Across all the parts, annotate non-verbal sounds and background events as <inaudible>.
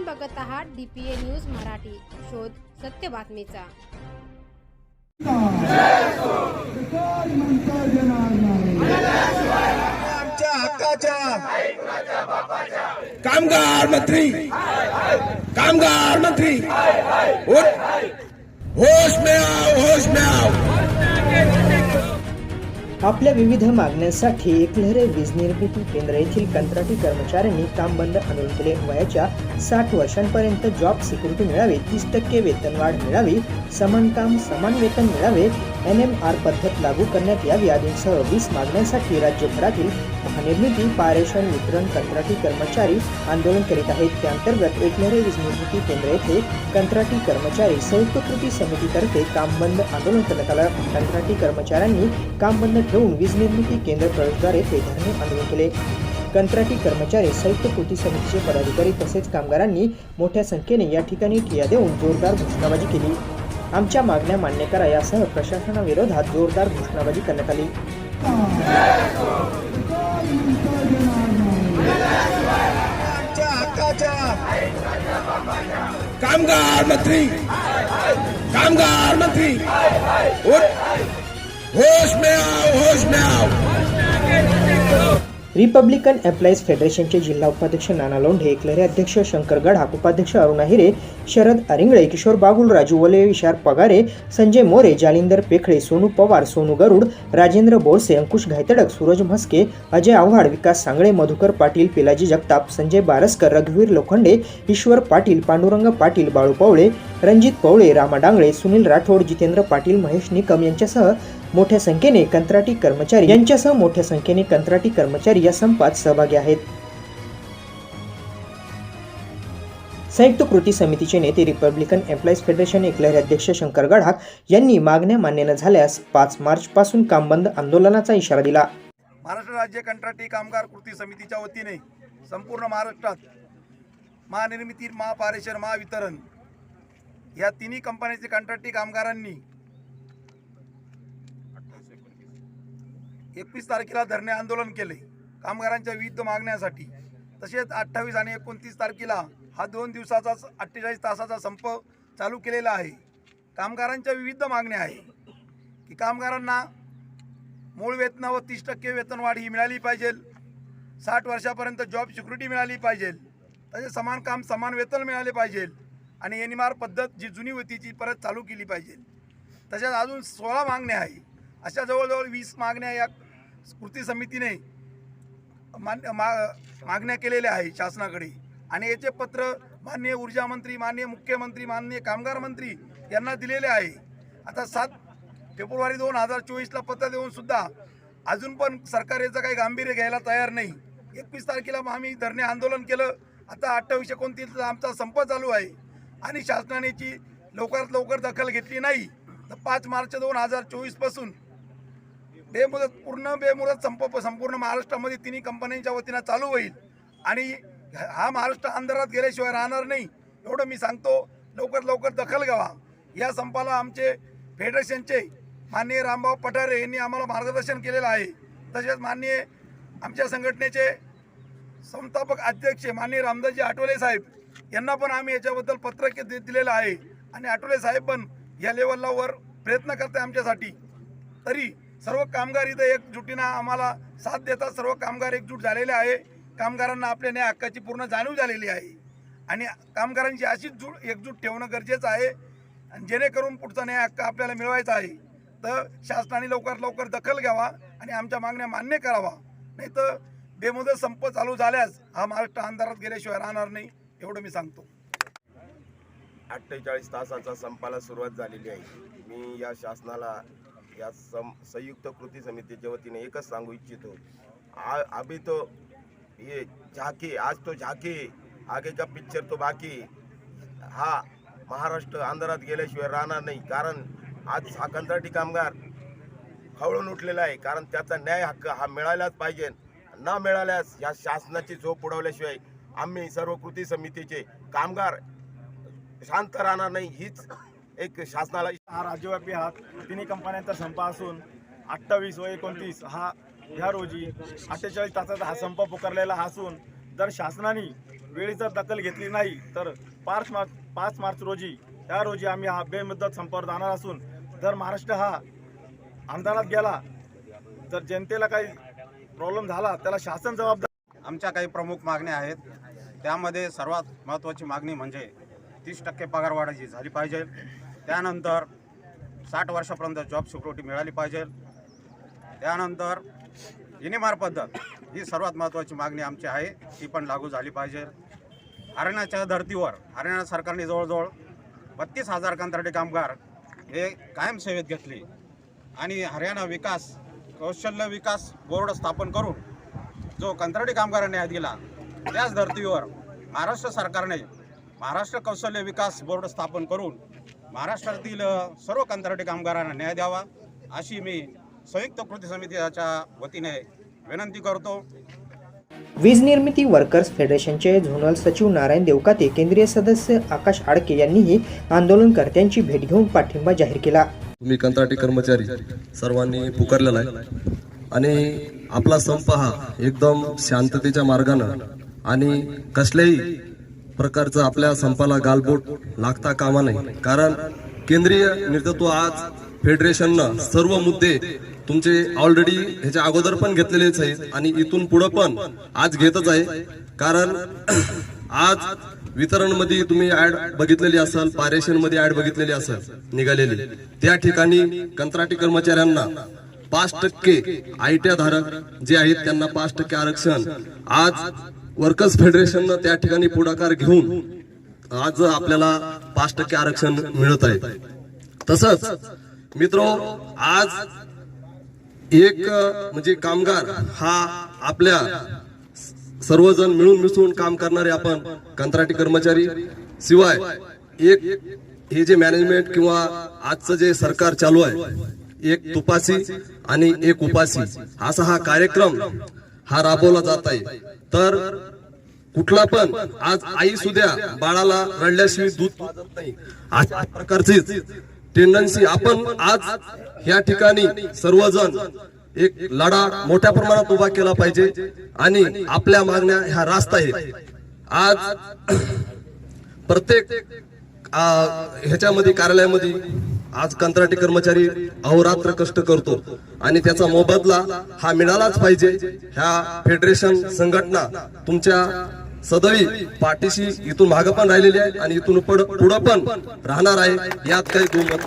आपण बघत आहात डीपीए न्यूज मराठी. शोध सत्य बातमीचा. आमच्या हक्काच्या. कामगार मंत्री. कामगार मंत्री. होश में आओ होश में आओ आपल्या विविध मागण्यांसाठी एकलहरे वीज निर्मिती केंद्र येथील कंत्राटी कर्मचाऱ्यांनी काम बंद आंदोलन केले वयाच्या साठ वर्षांपर्यंत जॉब सिक्युरिटी मिळावी तीस टक्के वेतनवाढ मिळावी समान काम समान वेतन मिळावे एन एम आर पद्धत लागू करण्यात यावी आदींसह वीस मागण्यांसाठी राज्यभरातील महानिर्मिती पारेषण वितरण कंत्राटी कर्मचारी आंदोलन करीत आहेत. त्याअंतर्गत एकलहरे वीज निर्मिती केंद्र येथे कंत्राटी कर्मचारी संयुक्त कृती समितीतर्फे काम बंद आंदोलन करण्यात आलं. कंत्राटी कर्मचाऱ्यांनी काम बंद ठेवून वीज निर्मिती केंद्र प्रवेशद्वार येथे धरणे आंदोलन केले. कंत्राटी कर्मचारी संयुक्त कृती समितीचे पदाधिकारी तसेच कामगारांनी मोठ्या संख्येने या ठिकाणी ठिया देऊन जोरदार घोषणाबाजी केली. आमच्या मागण्या मान्य करा. यासह प्रशासनाविरोधात जोरदार घोषणाबाजी करण्यात आली. कामगार मंत्री कामगार मंत्री होश में आओ होश में आओ रिपब्लिकन एम्प्लॉईज फेडरेशनचे जिल्हा उपाध्यक्ष नाना लोंढे एकलरे अध्यक्ष शंकर गडाख उपाध्यक्ष अरुणा हिरे शरद अरिंगळे किशोर बागुल राजू वले विशार पगारे संजय मोरे जालिंदर पेखळे सोनू पवार सोनू गरुड राजेंद्र बोरसे अंकुश घायतडक सूरज म्हस्के अजय आव्हाड विकास सांगळे मधुकर पाटील पिलाजी जगताप संजय बारसकर रघुवीर लोखंडे ईश्वर पाटील पांडुरंग पाटील बाळू पवळे रणजित पवळे रामा डांगळे सुनील राठोड जितेंद्र पाटील महेश निकम यांच्यासह मोठ्या संख्येने कंत्राटी कर्मचारी यांच्यासह मोठ्या संख्येने कंत्राटी कर्मचारी या संपात सहभागी आहेत. संयुक्त कृती समितीचे नेते रिपब्लिकन एम्प्लॉईज फेडरेशन एकलहर अध्यक्ष शंकर गडाख यांनी मागण्या मान्य न झाल्यास पाच मार्च पासून काम बंद आंदोलनाचा इशारा दिला. महाराष्ट्र राज्य कंत्राटी कामगार कृती समितीच्या वतीने संपूर्ण महाराष्ट्रात महानिर्मिती महापारेषण महावितरण या तिन्ही कंपन्यांचे कंत्राटी कामगारांनी एकवीस तारखेला धरणे आंदोलन केले. कामगारांच्या विविध मागण्यासाठी. तसेच अठ्ठावीस आणि एकोणतीस तारखेला हा दोन दिवसाचा अठ्ठेचाळीस तासाचा संप चालू केलेला आहे. कामगारांच्या विविध मागण्या आहे. की कामगारांना मूळ वेतनावर तीस टक्के वेतनवाढ ही मिळाली पाहिजे. साठ वर्षापर्यंत जॉब सिक्युरिटी मिळाली पाहिजे. तसेच समान काम समान वेतन मिळाले पाहिजे. आणि एन पद्धत जी जुनी होती ती परत चालू केली पाहिजे. तसेच अजून सोळा मागण्या आहे. अशा जवळजवळ वीस मागण्या या कृती समितीने मान्य मा मागण्या केलेल्या आहे शासनाकडे. आणि याचे पत्र माननीय ऊर्जा मंत्री माननीय मुख्यमंत्री माननीय कामगार मंत्री यांना दिलेले आहे. आता सात फेब्रुवारी दोन हजार चोवीसला पत्र देऊन सुद्धा अजून पण सरकार याचं काही गांभीर्य घ्यायला तयार नाही. एकवीस तारखेला मग आम्ही धरणे आंदोलन केलं. आता अठ्ठावीस एकोणतीसला आमचा संप चालू आहे. आणि शासनाने लवकरात लवकर दखल घेतली नाही. तर पाच मार्च दोन हजार चोवीसपासून बेमुदत पूर्ण बेमुदत संप संपूर्ण महाराष्ट्रामध्ये तिन्ही कंपन्यांच्या वतीनं चालू होईल. आणि हा महाराष्ट्र अंधारात गेल्याशिवाय राहणार नाही एवढं मी सांगतो. लवकर लवकर दखल घ्यावा. या संपाला आमचे फेडरेशनचे माननीय रामभाऊ पठारे यांनी आम्हाला मार्गदर्शन केलेलं आहे. तसेच माननीय आमच्या संघटनेचे संस्थापक अध्यक्ष माननीय रामदासजी आठवले साहेब यांना पण आम्ही याच्याबद्दल पत्रक दिलेलं आहे. आणि आठवले साहेब पण या लेवलला वर प्रयत्न करते आमच्यासाठी. तरी सर्व कामगार इथं एकजुटीनं आम्हाला साथ देतात. सर्व कामगार एकजूट झालेले आहे. कामगारांना आपल्या न्याय हक्काची पूर्ण जाणीव झालेली आहे. आणि कामगारांची अशीच जूट एकजूट ठेवणं गरजेचं आहे. आणि जेणेकरून पुढचा न्याय हक्क आपल्याला मिळवायचा आहे. तर शासनाने लवकरात लवकर दखल घ्यावा आणि आमच्या मागण्या मान्य करावा. नाही तर बेमुदत संप चालू झाल्यास हा महाराष्ट्र अंधारात गेल्याशिवाय राहणार नाही एवढं मी सांगतो. अठ्ठेचाळीस तासाचा संपाला सुरुवात झालेली आहे. मी या शासनाला या सम संयुक्त कृती समितीच्या वतीने एकच सांगू इच्छितो. आ अभी तो ये झाकी आज तो झाकी आगे का पिक्चर तो बाकी. हा महाराष्ट्र अंधारात गेल्याशिवाय राहणार नाही कारण आज हा कंत्राटी कामगार खवळून उठलेला आहे कारण त्याचा न्याय हक्क हा मिळायलाच पाहिजे. न मिळाल्यास या शासनाची झोप उडवल्याशिवाय आम्ही सर्व कृती समितीचे कामगार शांत राहणार नाही हीच एक शासनाला हा राज्यव्यापी हा तिन्ही कंपन्यांचा संप असून अठ्ठावीस व एकोणतीस हा ह्या रोजी अठ्ठेचाळीस तासाचा हा संप पुकारलेला असून जर शासनाने वेळी जर दखल घेतली नाही तर पाच मार्च पाच मार्च रोजी त्या रोजी आम्ही हा बेमुदत संपावर जाणार असून जर महाराष्ट्र हा आंदोलनात गेला जर जनतेला काही प्रॉब्लेम झाला त्याला शासन जबाबदार आमच्या काही प्रमुख मागण्या आहेत. त्यामध्ये सर्वात महत्त्वाची मागणी म्हणजे तीस टक्के पगारवाढ जी झाली पाहिजे. त्यानंतर साठ वर्षापर्यंत जॉब सिक्युरिटी मिळाली पाहिजे. त्यानंतर इनेमार पद्धत ही सर्वात महत्त्वाची मागणी आमची आहे ती पण लागू झाली पाहिजे. हरियाणाच्या धर्तीवर हरियाणा सरकारने जवळजवळ बत्तीस हजार कंत्राटी कामगार हे कायम सेवेत घेतले. आणि हरियाणा विकास कौशल्य विकास बोर्ड स्थापन करून जो कंत्राटी कामगारांनी न्याय दिला त्याच धर्तीवर महाराष्ट्र सरकारने महाराष्ट्र कौशल्य विकास बोर्ड स्थापन करून महाराष्ट्रातील सर्व कंत्राटी कामगारांना न्याय द्यावा अशी मी संयुक्त कृती समितीच्या वतीने विनंती करतो. वीज निर्मिती वर्कर्स फेडरेशनचे झोनल सचिव नारायण देवकाते केंद्रीय सदस्य आकाश आडके यांनीही आंदोलनकर्त्यांची भेट घेऊन पाठिंबा जाहीर केला. तुम्ही कंत्राटी कर्मचारी सर्वांनी पुकारलेला आहे. आणि आपला संप हा एकदम शांततेच्या मार्गानं आणि कसल्याही प्रकारचं आपल्या संपाला गालबोट लागता कामा नाही कारण केंद्रीय नेतृत्व आज फेडरेशननं सर्व मुद्दे तुमचे ऑलरेडी ह्याच्या अगोदर पण घेतलेलेच आहेत आणि इथून पुढं पण आज घेतच आहे. कारण <clears throat> आज वितरणमध्ये तुम्ही ऍड बघितलेली असाल पारेशनमध्ये ऍड बघितलेली असाल निघालेली. त्या ठिकाणी कंत्राटी कर्मचाऱ्यांना पाच टक्के आयट्या धारक जे आहेत त्यांना पाच टक्के आरक्षण. आज वर्कर्स फेडरेशननं त्या ठिकाणी पुढाकार घेऊन आज आपल्याला पाच टक्के आरक्षण मिळत आहे. तसंच मित्र आज एक म्हणजे कामगार हा आपल्या सर्वजण मिळून मिसळून काम करणारे आपण कंत्राटी कर्मचारी. शिवाय एक हे जे मॅनेजमेंट किंवा आजचं जे सरकार चालू आहे एक तुपासी आणि एक उपासी. असा हा कार्यक्रम हा राबवला जात आहे. तर कुठला पण आज आई सुद्धा बाळाला रडल्याशिवाय दूध पाजत नाही. अशा प्रकारचीच टेंडन्सी आपण आज या ठिकाणी सर्वजण एक लढा मोठ्या प्रमाणात उभा केला पाहिजे आणि आपल्या मागण्या ह्या रास्त आहेत. आज प्रत्येक ह्याच्यामध्ये कार्यालयामध्ये आज कंत्राटी कर्मचारी अहोरात्र कष्ट करतो आणि त्याचा मोबदला हा मिळालाच पाहिजे. ह्या फेडरेशन संघटना तुमच्या सदैव पाठीशी इथून मागं पण राहिलेली आहे आणि इथून पुढं पण राहणार आहे. यात काही दुमत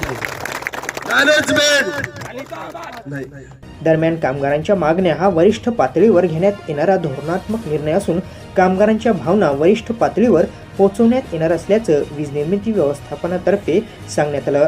नाही. दरम्यान कामगारांच्या मागण्या हा वरिष्ठ पातळीवर घेण्यात येणारा धोरणात्मक निर्णय असून कामगारांच्या भावना वरिष्ठ पातळीवर पोहोचवण्यात येणार असल्याचं वीज निर्मिती व्यवस्थापनातर्फे सांगण्यात आलं.